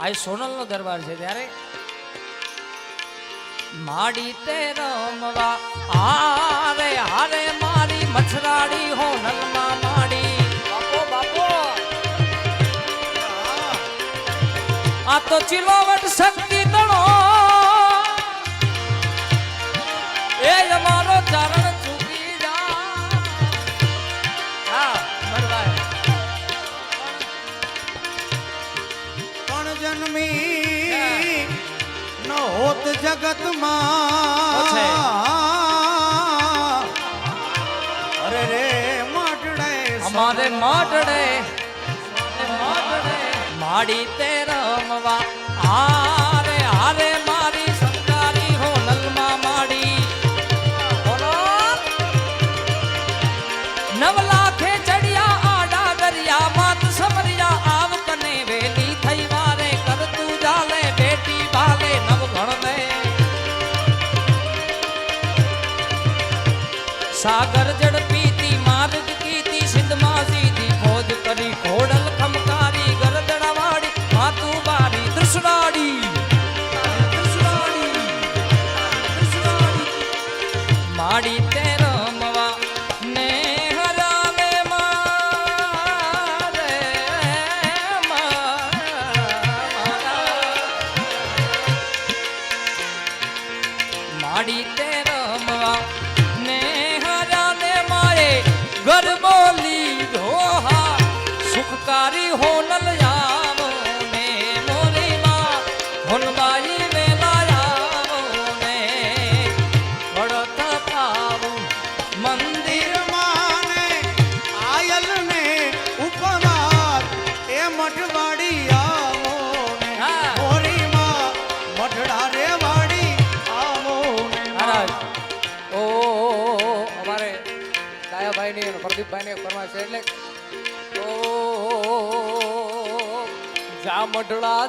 આ સોનલનો દરબાર છે ત્યારે માડી તે રમવા હારે હારે મારી મછરાડી હોનલમાં માડી. બાપો બાપો. આ તો ચિલોવટ શક્તિ હોત જગતમાં. અરે રે માટડે અમારે માટડે માટડે માડી તે રમવા. આ સાગર જડ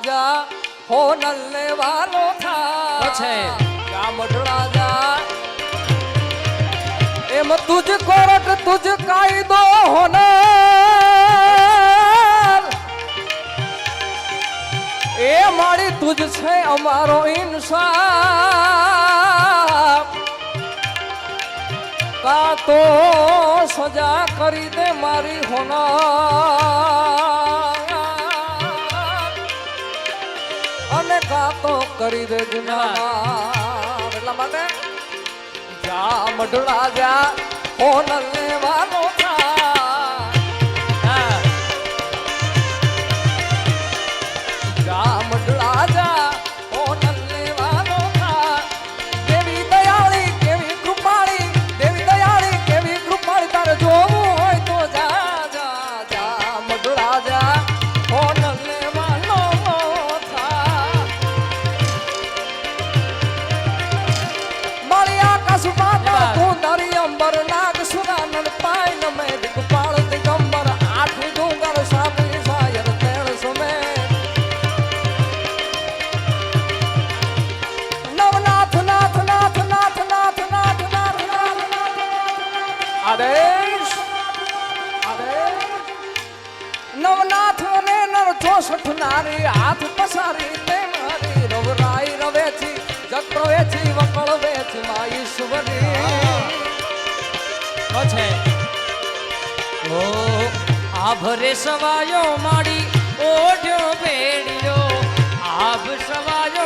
જા હો નલ્લે વાલો થા છે જામઢડા જા. એમ તુજ કોરટ તુજ કાયદો હોના. એ મારી તુજ છે અમારો ઇન્સાફ. કા તો સજા કરી દે મારી હોના અને કા તો કરી દે ગુના એટલા માટે જા મઢડા જા હોન લેવાનો છે. ઓ આભરે સવાયો માડી ઓઢ્યો ભેડિયો આભ સવાયો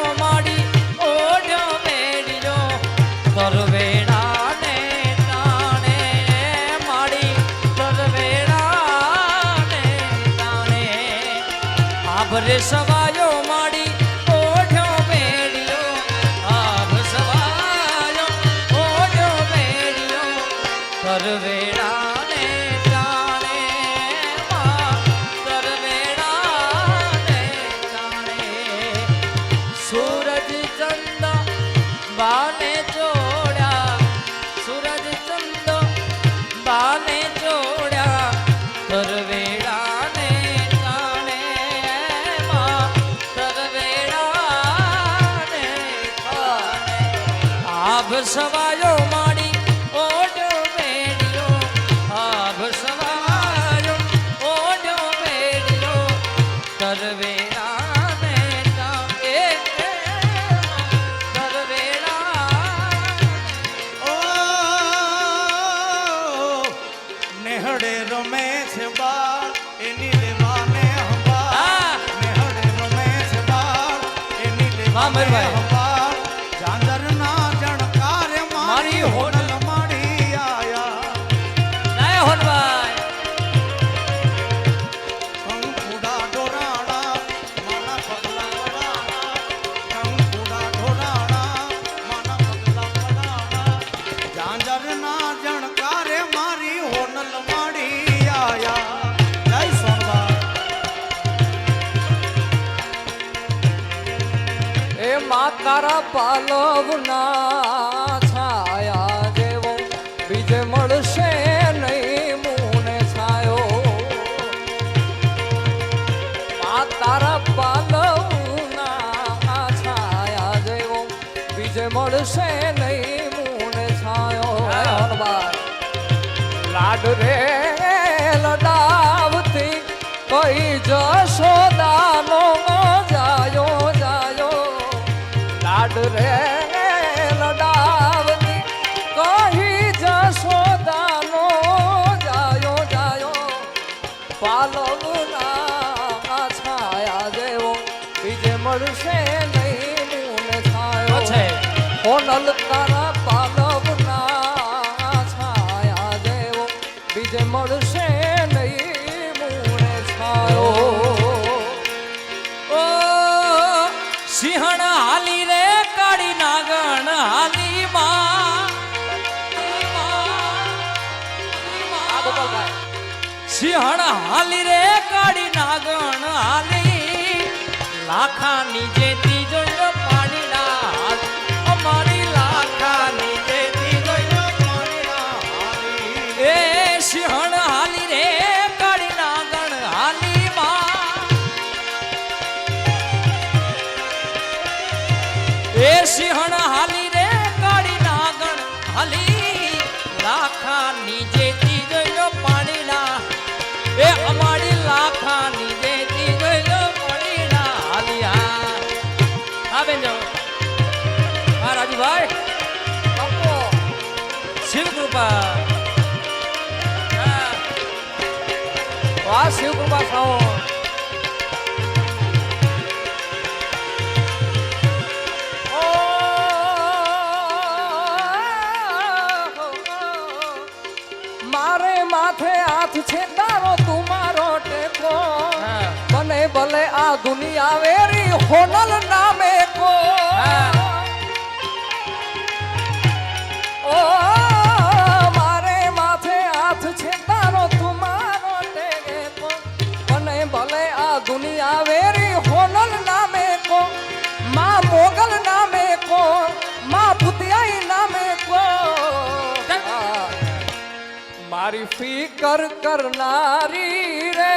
பானே અમરભાઈ. બીજે મળશે નલ છાયા દેવો સિંહણ હાલી રે કાળી સિંહણ હાલી રે કાળી નાગણ હાલી લાખાની જે ભાષાઓ oh, મારે માથે હાથ છે તારો તું મારો ટેકો. ભલે ભલે આ દુનિયા વેરી હોનલ નામે કો. હા. મારી ફિકર કરનારી રે,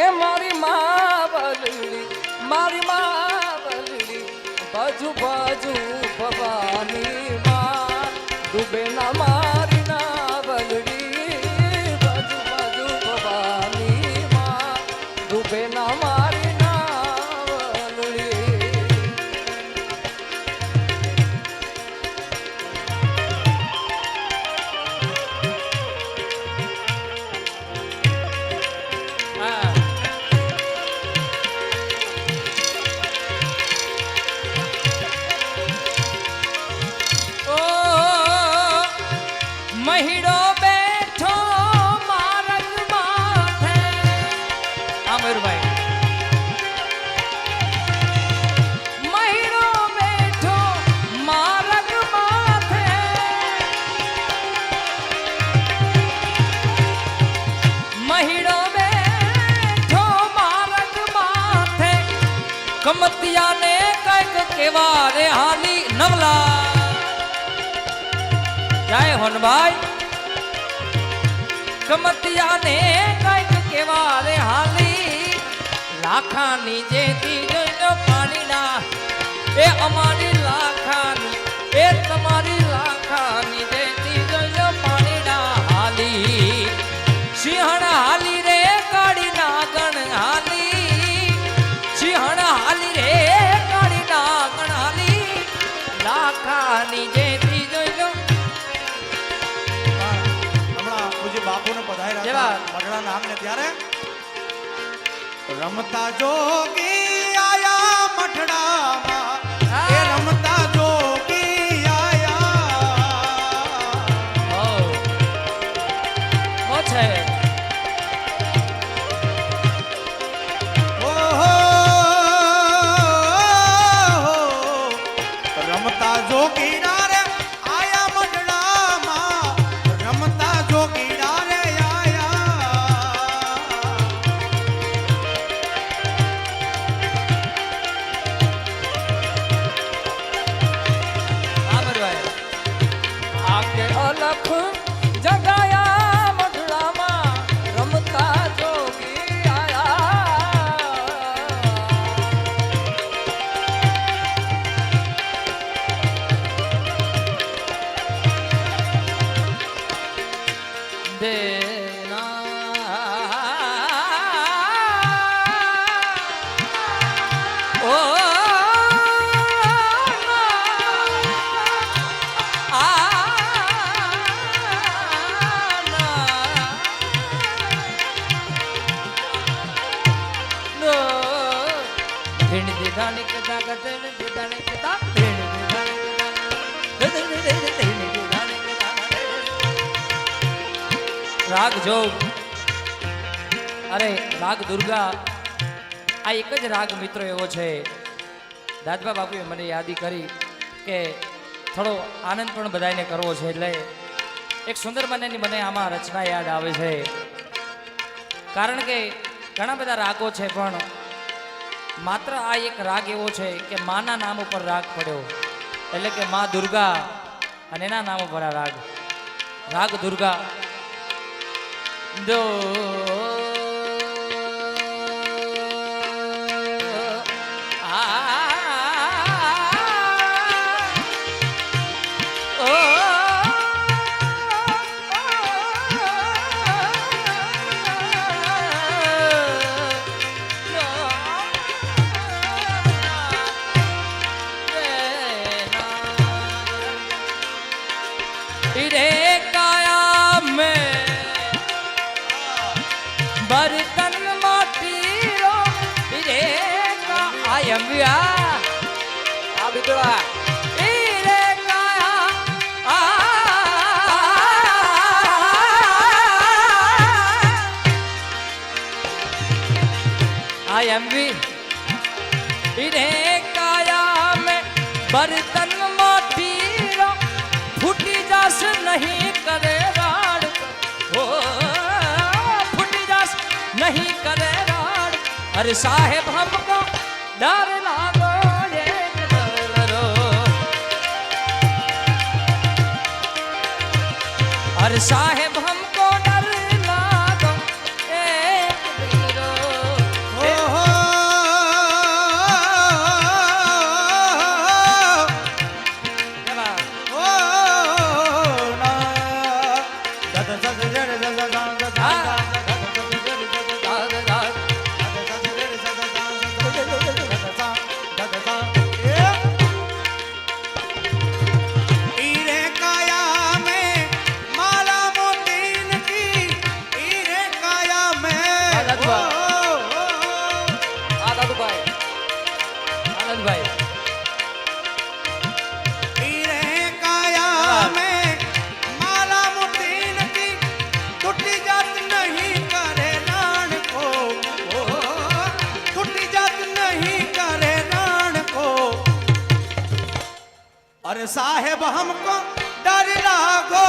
એ મારી મા બલડી મારી મા બલડી બાજુ બાજુ ભવાની મા દુબેના મહિડો રમતિયા ને કંઈક કેવા રે હાલી. લાખાની જેથી જોઈને પાણી ત્યારે રમતા જોગી આયા મઠડા રાગ જોગ અરે રાગ દુર્ગા, આ એક જ રાગ મિત્રો એવો છે. દાદબા બાપુએ મને યાદી કરી કે થોડો આનંદ પણ બધાને કરવો છે એટલે એક સુંદર મનેની મને આમાં રચના યાદ આવે છે. કારણ કે ઘણા બધા રાગો છે, પણ માત્ર આ એક રાગ એવો છે કે માના નામ ઉપર રાગ પડ્યો. એટલે કે મા દુર્ગા અને એના નામ ઉપર આ રાગ. રાગ દુર્ગા દો બર્તન મોટી ફૂટી જાસ નહીં કરે વાડ હો ફૂટી જાસ નહીં કરે વાડ અરે સાહેબ હમકો ડર લાગો અરે સાહેબ हमको डर लागो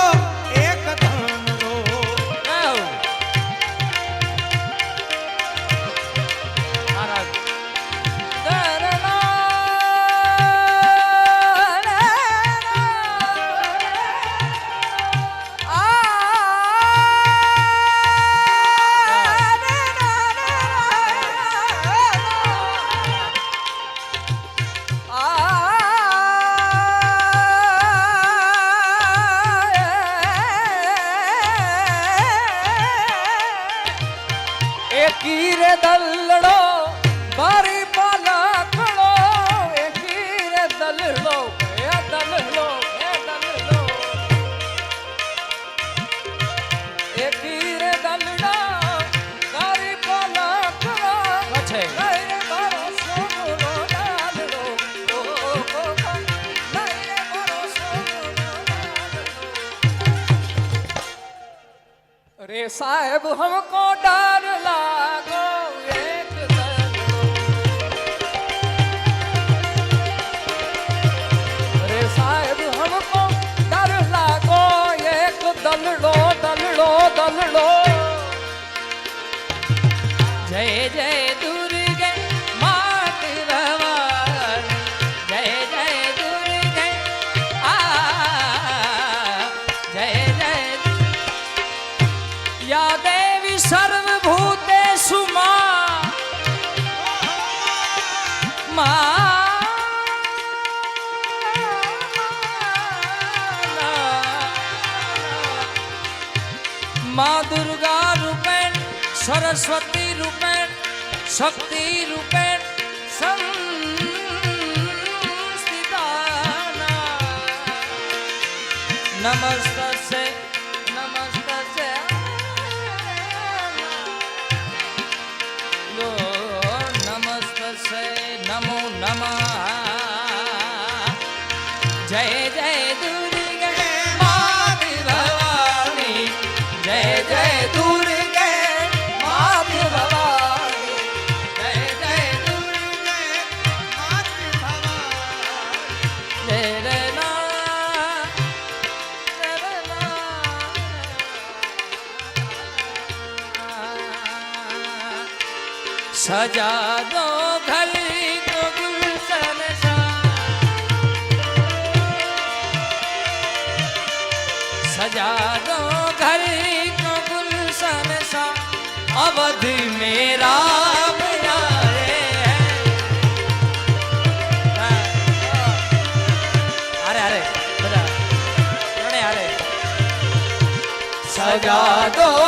허물고 શક્તિ રૂપે સંસ્થિતા સજા દો ઘલી તો ગુલશન સજા દો ઘલી તો ગુલશન સા અવધ મેરા સજા દો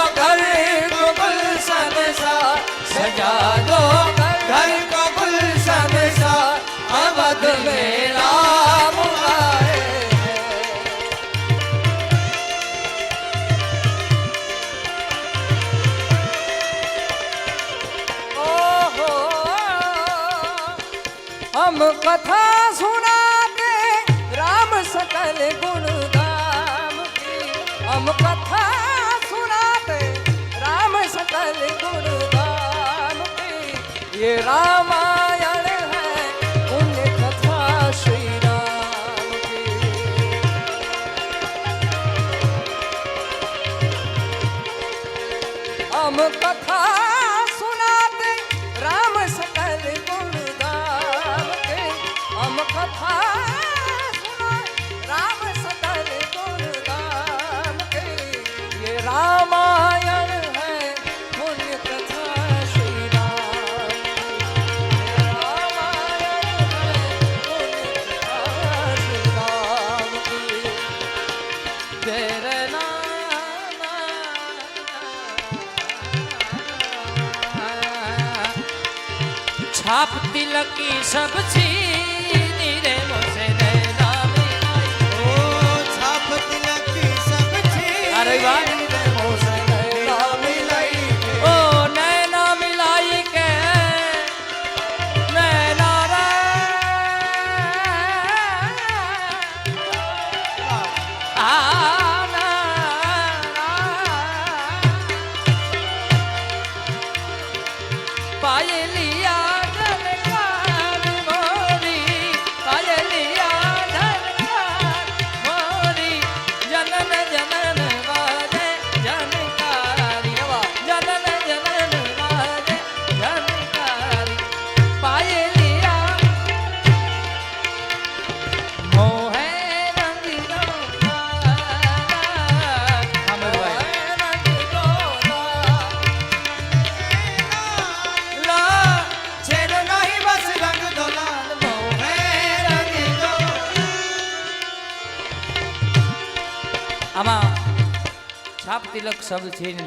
તિલક શબ્દ છીન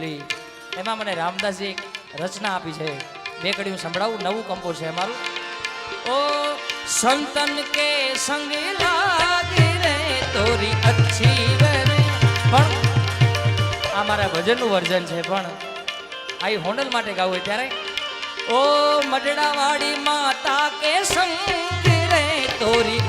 એમાં મને રામદાસજી એક રચના આપી છે. બે કડી હું સંભળાવું, નવું કંપોઝ છે અમારું. ઓ સંતન કે સંગ તોરી અચ્છી પણ આ મારા ભજનનું વર્જન છે પણ આ હોનલ માટે ગાવું હોય ત્યારે. ઓ મડડાવાડી માતા કે સંગ રે, તોરી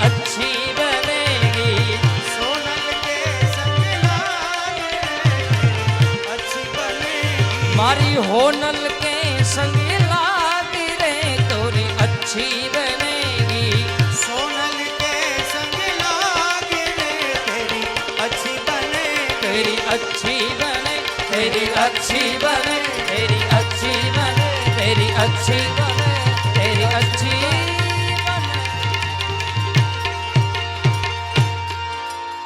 મારી હોનલ કે સંગ લાગી રે તોરી અચ્છી બનેગી. સોનલ કે સંગ લાગી રે તેરી અચ્છી બને. તેરી અચ્છી બને તેરી અચ્છી બને તેરી અચ્છી બને